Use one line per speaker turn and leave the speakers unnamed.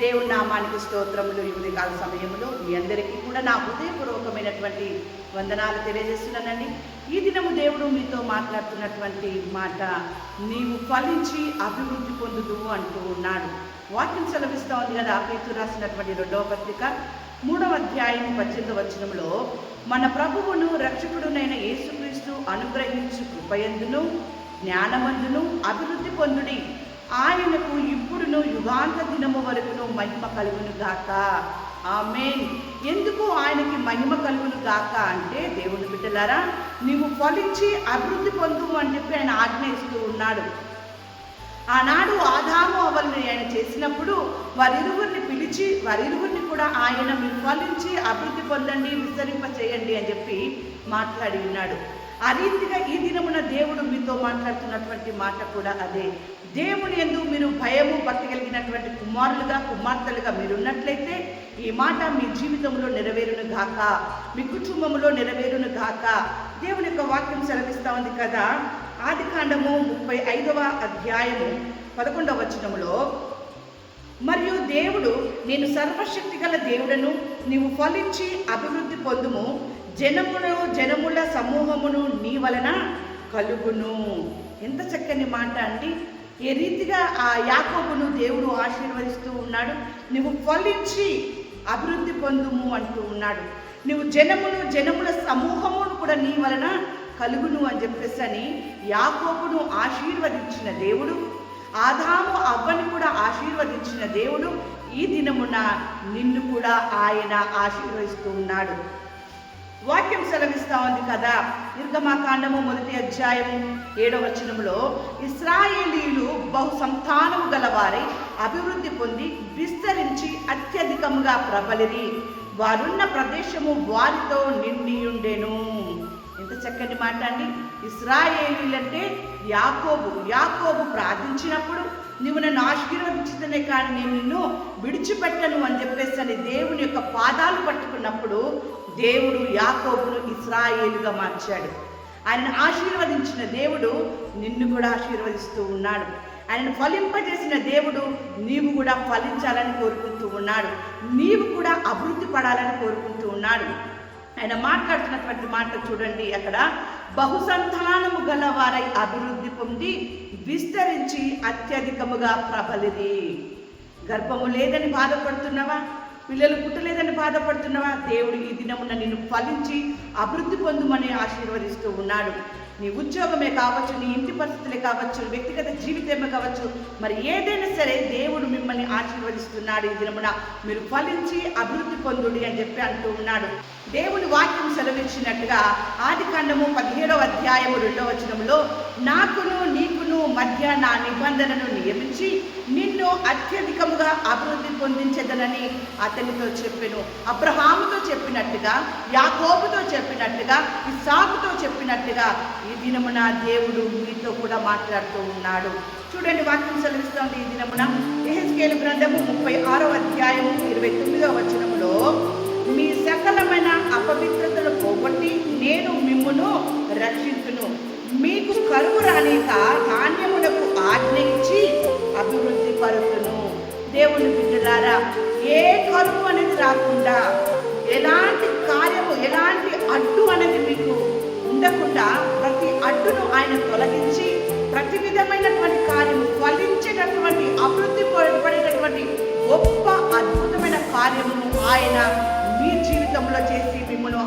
దేవుని నామానికి స్తోత్రములు ఈ ఉదయకాల సమయంలో మీ అందరికీ కూడా నా హృదయపూర్వకమైనటువంటి వందనాలు తెలియజేస్తున్నానండి. ఈ దినము దేవుడు మీతో మాట్లాడుతున్నటువంటి మాట నీవు ఫలించి అభివృద్ధి పొందుదువు అంటూ ఉన్నాడు. వాక్యం సెలవిస్తూ ఉంది కదా పేతు రాసినటువంటి రెండవ పత్రిక మూడవ అధ్యాయం పద్దెనిమిది వచనంలో మన ప్రభువును రక్షకుడునైన యేసుక్రీస్తు అనుగ్రహించు కృపయందును జ్ఞానమందును అభివృద్ధి పొందుడి. ఆయనకు ఇప్పుడును యుగాంత దినము వరకును మహిమ కలుగును గాక. ఆమె ఎందుకు ఆయనకి మహిమ కలుగును గాక అంటే దేవుని బిడ్డలారా నీవు ఫలించి అభివృద్ధి పొందు అని చెప్పి ఆయన ఆజ్ఞ ఇస్తూ ఉన్నాడు. ఆనాడు ఆదాము అవల్ని ఆయన చేసినప్పుడు వారిరువురిని పిలిచి వారిరువురిని కూడా ఆయన మీరు ఫలించి అభివృద్ధి పొందండి విస్తరింప చేయండి అని చెప్పి మాట్లాడి ఉన్నాడు. ఆ రీతిగా ఈ దినమున దేవుడు మీతో మాట్లాడుతున్నటువంటి మాట కూడా అదే. దేవుని ఎందు మీరు భయము భక్తి కలిగినటువంటి కుమారులుగా కుమార్తెలుగా మీరు ఉన్నట్లయితే ఈ మాట మీ జీవితంలో నెరవేరును గాక. మీ కుటుంబంలో నెరవేరును గాక. దేవుని యొక్క వాక్యం సెలవిస్తూ ఉంది కదా. ఆది కాండము ముప్పై ఐదవ అధ్యాయము పదకొండవ వచనములో మరియు దేవుడు నేను సర్వశక్తి గల దేవుడను నీవు ఫలించి అభివృద్ధి పొందుము. జనమును జనముల సమూహమును నీ వలన కలుగును. ఎంత చక్కని మాట అండి. ఏ రీతిగా ఆ యాకోబును దేవుడు ఆశీర్వదిస్తూ ఉన్నాడు. నువ్వు ఫలించి అభివృద్ధి పొందుము అంటూ ఉన్నాడు. నువ్వు జనమును జనముల సమూహమును కూడా నీ వలన కలుగును అని చెప్పేసి అని యాకోబును ఆశీర్వదించిన దేవుడు ఆదాము అవ్వని కూడా ఆశీర్వదించిన దేవుడు ఈ దినమున నిన్ను కూడా ఆయన ఆశీర్వదిస్తూ ఉన్నాడు. వాక్యం సెలవిస్తా ఉంది కదా. నిర్గమాకాండము మొదటి అధ్యాయము ఏడవ వచనములో ఇస్రాయేలీలు బహు సంతానము గలవారై అభివృద్ధి పొంది విస్తరించి అత్యధికముగా ప్రబలిరి. వారున్న ప్రదేశము వారితో నిండియుండెను ఎంత చక్కని మాట అండి. ఇస్రాయేలీలంటే యాకోబు యాకోబు ప్రార్థించినప్పుడు నువ్వు నన్ను ఆశీర్వదించుతనే కానీ నేను నిన్ను విడిచిపెట్టను అని చెప్పేసి అని దేవుని యొక్క పాదాలు పట్టుకున్నప్పుడు దేవుడు యాకోబును ఇస్రాయేలుగా మార్చాడు. ఆయనను ఆశీర్వదించిన దేవుడు నిన్ను కూడా ఆశీర్వదిస్తూ ఉన్నాడు. ఆయనను ఫలింపజేసిన దేవుడు నీవు కూడా ఫలించాలని కోరుకుంటూ ఉన్నాడు. నీవు కూడా అభివృద్ధి పడాలని కోరుకుంటూ ఉన్నాడు. ఆయన మాట్లాడుతున్నటువంటి మాట చూడండి అక్కడ. బహుసంతానము గల వారై అభివృద్ధి పొంది విస్తరించి అత్యధికముగా ప్రబలిది గర్భము లేదని బాధపడుతున్నావా? పిల్లలు పుట్టలేదని బాధపడుతున్నావా? దేవుడు ఈ దినమున నిన్ను ఫలించి అభివృద్ధి పొందుమని ఆశీర్వదిస్తూ ఉన్నాడు. నీ ఉద్యోగమే కావచ్చు నీ ఇంటి పరిస్థితులే కావచ్చు వ్యక్తిగత జీవితమే కావచ్చు మరి ఏదైనా సరే దేవుడు మిమ్మల్ని ఆశీర్వదిస్తున్నాడు ఈ దినమున. మీరు ఫలించి అభివృద్ధి పొందుడి అని చెప్పి అంటూ ఉన్నాడు. దేవుని వాక్యం సెలవిచ్చినట్టుగా ఆది కాండము పదిహేడవ అధ్యాయము రెండవ వచనంలో నాకును నీకును మధ్య నా నిబంధనను నియమించి నిన్ను అత్యధికముగా అభివృద్ధి పొందించదనని అతనితో చెప్పెను. అబ్రహాముతో చెప్పినట్టుగా యాకోబుతో చెప్పినట్టుగా ఇసాకుతో చెప్పినట్టుగా ఈ దినమున దేవుడు మీతో కూడా మాట్లాడుతూ ఉన్నాడు. చూడండి వాక్యం సెలవిస్తోంది ఈ దినమున. ఎహెచ్కేలు గ్రంథము ముప్పై ఆరో అధ్యాయము ఇరవై తొమ్మిదో వచనములో మీ సకలమైన అపవిత్రతను పోగొట్టి నేను మిమ్మును రక్షించును. మీ కరువు రానిక ధాన్యములకు ఆజ్ఞ ఇచ్చి అభివృద్ధి పరుతును. దేవుని బిడ్డలారా ఏ కరువు అనేది రాకుండా ఎలాంటి కార్యము ఎలాంటి అడ్డు అనేది మీకు ఉండకుండా ప్రతి అడ్డును ఆయన తొలగించి ప్రతి విధమైనటువంటి కార్యము ఫలించేటటువంటి అభివృద్ధి పడేటటువంటి గొప్ప అద్భుతమైన కార్యము ఆయన మీ జీవితంలో చేసి మిమ్మల్ని